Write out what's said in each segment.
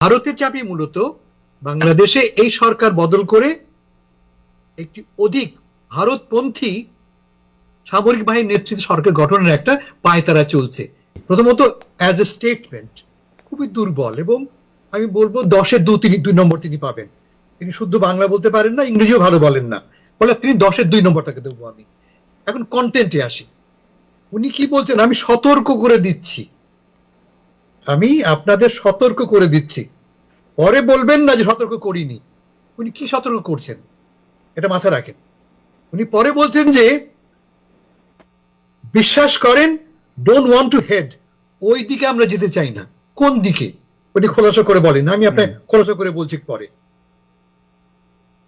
ভারতের চাপই মূলত বাংলাদেশে এই সরকার বদল করে একটি অধিক ভারতপন্থী সামরিক বাহিনীর নেতৃত্বে সরকার গঠনের একটা পায়তারা চলছে। প্রথমত অ্যাজ এ স্টেটমেন্ট খুবই দুর্বল এবং আমি বলব দশের দু তিনি দুই নম্বর তিনি পাবেন। তিনি শুদ্ধ বাংলা বলতে পারেন না, ইংরেজিও ভালো বলেন না। বলে তিনি দশের দুই নম্বর তাকে দেবো আমি। এখন কন্টেন্টে আসি। উনি কি বলছেন? আমি সতর্ক করে দিচ্ছি। আমি আপনাদের সতর্ক করে দিচ্ছি। পরে বলবেন না যে সতর্ক করিনি। উনি কি সতর্ক করছেন? এটা মাথায় রাখেন। উনি পরে বলছেন যে বিশ্বাস করেন ডোন্ট ওয়ান্ট টু হেড ওই দিকে আমরা যেতে চাই না। কোন দিকে? উনি খোলাসা করে বলেন। আমি আপনার খোলাসা করে বলছি পরে।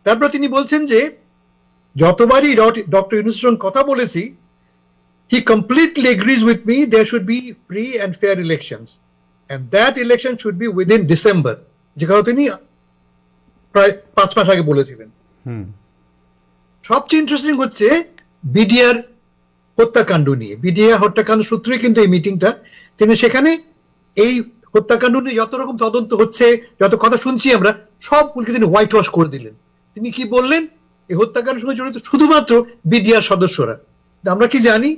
তারপর তিনি বলছেন যে যতবারই ডক্টর ইউনুসের সঙ্গে কথা বলেছি he completely agrees with me there should be free and fair elections and that election should be within December. যে কথা তিনি প্রায় পাঁচ মাস আগে বলেছিলেন। সবচেয়ে ইন্টারেস্টিং হচ্ছে বিডিআর হত্যাকাণ্ড নিয়ে। বিডিআর হত্যাকাণ্ড সূত্রে কিন্তু এই মিটিংটা তিনি সেখানে এই হত্যাকাণ্ড নিয়ে যত রকম তদন্ত হচ্ছে যত কথা শুনছি আমরা সবগুলিকে তিনি হোয়াইট ওয়াশ করে দিলেন। তিনি কি বললেন? এই হত্যাকাণ্ডের সঙ্গে জড়িত শুধুমাত্র বিডিআর সদস্যরা। আমরা কি জানি?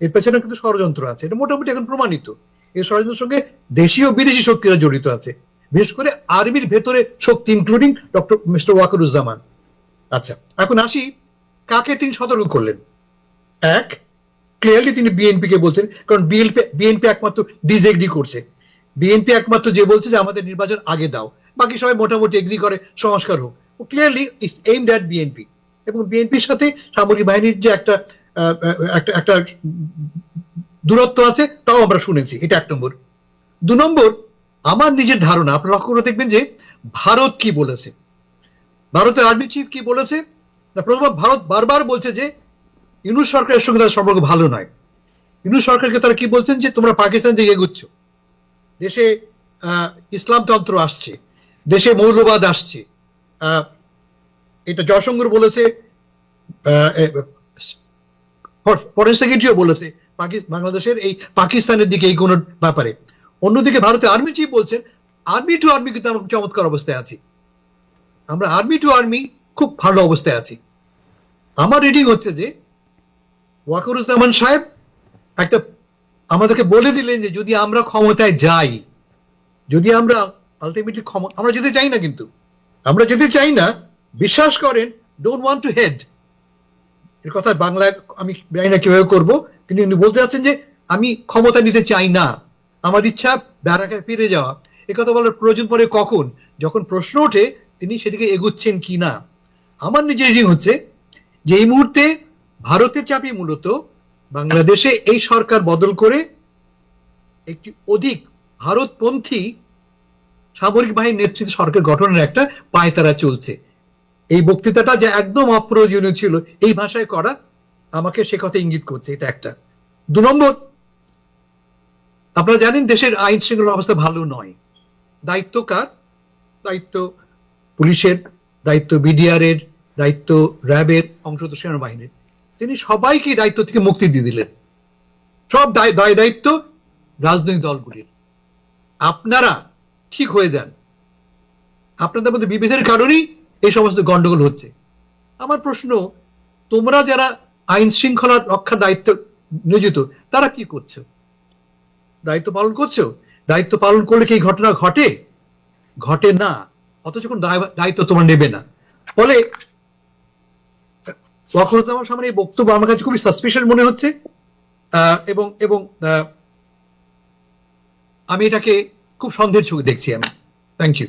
এর পেছনে কিন্তু ষড়যন্ত্র আছে। এটা মোটামুটি এখন প্রমাণিত। এই ষড়যন্ত্রের সঙ্গে দেশীয় বিদেশি শক্তিরা জড়িত আছে। বিশেষ করে আর্মির ভেতরে শক্তি ইনক্লুডিং ডক্টর মিস্টার ওয়াকরুজ্জামান। আচ্ছা এখন আসি কাকে তিনি সতর্ক করলেন? এক ক্লিয়ারলি তিনি বিএনপি কে বলছেন, কারণ বিএনপি বিএনপি একমাত্র ডিজেগ্রি করছে। বিএনপি একমাত্র যে বলছে যে আমাদের নির্বাচন আগে দাও, বাকি সবাই মোটামুটি এগ্রি করে, সংস্কার হোক। ও clearly it's aimed at BNP এবং বিএনপির সাথে সামরিক বাহিনীর যে একটা একটা দূরত্ব আছে, তাও আমরা শুনেছি, এটা এক নম্বর। দু নম্বর, আমার নিজের ধারণা, আপনারা লক্ষ্য করে দেখবেন যে ভারত কি বলেছে? ভারতের আর্মি চিফ কি বলেছে? প্রথম ভারত বারবার বলছে যে ইউনুস সরকারের সঙ্গে তার সম্পর্ক ভালো নয়। ইউনুস সরকারকে তারা কি বলছেন যে, তোমরা পাকিস্তান দিকে এগুচ্ছ। দেশে ইসলামতন্ত্র আসছে, দেশে মৌলবাদ আসছে। এটা জয়শঙ্কর বলেছে ফরেন সেক্রেটারিও বলেছে বাংলাদেশের এই পাকিস্তানের দিকে এই কোন ব্যাপারে। অন্যদিকে ভারতের আর্মি চিফ বলছেন আর্মি টু আর্মি কিন্তু আমরা চমৎকার অবস্থায় আছি। আমরা আর্মি টু আর্মি খুব ভালো অবস্থায় আছি। আমার রিডিং হচ্ছে যে, ওয়াকরুজ্জামান সাহেব একটা আমাদেরকে বলে দিলেন যে, যদি আমরা ক্ষমতায় যাই, যদি আমরা আলটিমেটলি ক্ষমতা আমরা যেতে চাই না কিন্তু। আমরা যেতে চাই না, বিশ্বাস করেন ডোন্ট ওয়ান্ট টু হেড এর কথা বাংলায় আমি জানি না কীভাবে করব। উনি বলতে চাচ্ছেন যে, আমি ক্ষমতা নিতে চাই না। আমার ইচ্ছা ব্যারাকায় ফিরে যাওয়া। এ কথা বলার প্রয়োজন পড়ে কখন? যখন প্রশ্ন ওঠে, তিনি সেদিকে এগুচ্ছেন কি না? আমার নিজের রিডিং হচ্ছে যে, এই মুহূর্তে ভারতের চাপই মূলত বাংলাদেশে এই সরকার বদল করে একটি অধিক ভারতপন্থী সামরিক বাহিনীর নেতৃত্বে সরকার গঠনের একটা পায়তারা চলছে। এই বক্তৃতাটা যে একদম অপ্রয়োজনীয় ছিল, এই ভাষায় করা আমাকে সে কথা ইঙ্গিত করছে, এটা একটা। দু নম্বর, আপনারা জানেন দেশের আইন শৃঙ্খলা অবস্থা ভালো নয়। দায়িত্ব কার? দায়িত্ব পুলিশের, দায়িত্ব বিডিআর এর দায়িত্ব র্যাবের অংশত সেনাবাহিনীর। তিনি সবাইকে দায়িত্ব থেকে মুক্তি দিয়ে দিলেন। সব দায় দায় দায়িত্ব রাজনৈতিক দলগুলির। আপনারা ঠিক হয়ে যান। আপনাদের মধ্যে বিভেদের কারণেই এই সমস্ত গন্ডগোল হচ্ছে। আমার প্রশ্ন, তোমরা যারা আইন শৃঙ্খলা রক্ষার দায়িত্ব নিয়োজিত। তারা কি করছ? দায়িত্ব পালন করছ? দায়িত্ব পালন করলে কি ঘটনা ঘটে? ঘটে না। অথচ কোন দায়- দায়িত্ব তোমার নেবে না। ফলে ওয়াকরুজ্জামান সামনে এই বক্তব্য আমার কাছে খুবই সাসপিশন মনে হচ্ছে। এবং এবং আমি এটাকে খুব সন্দেহের চোখে দেখছি আমি। Thank you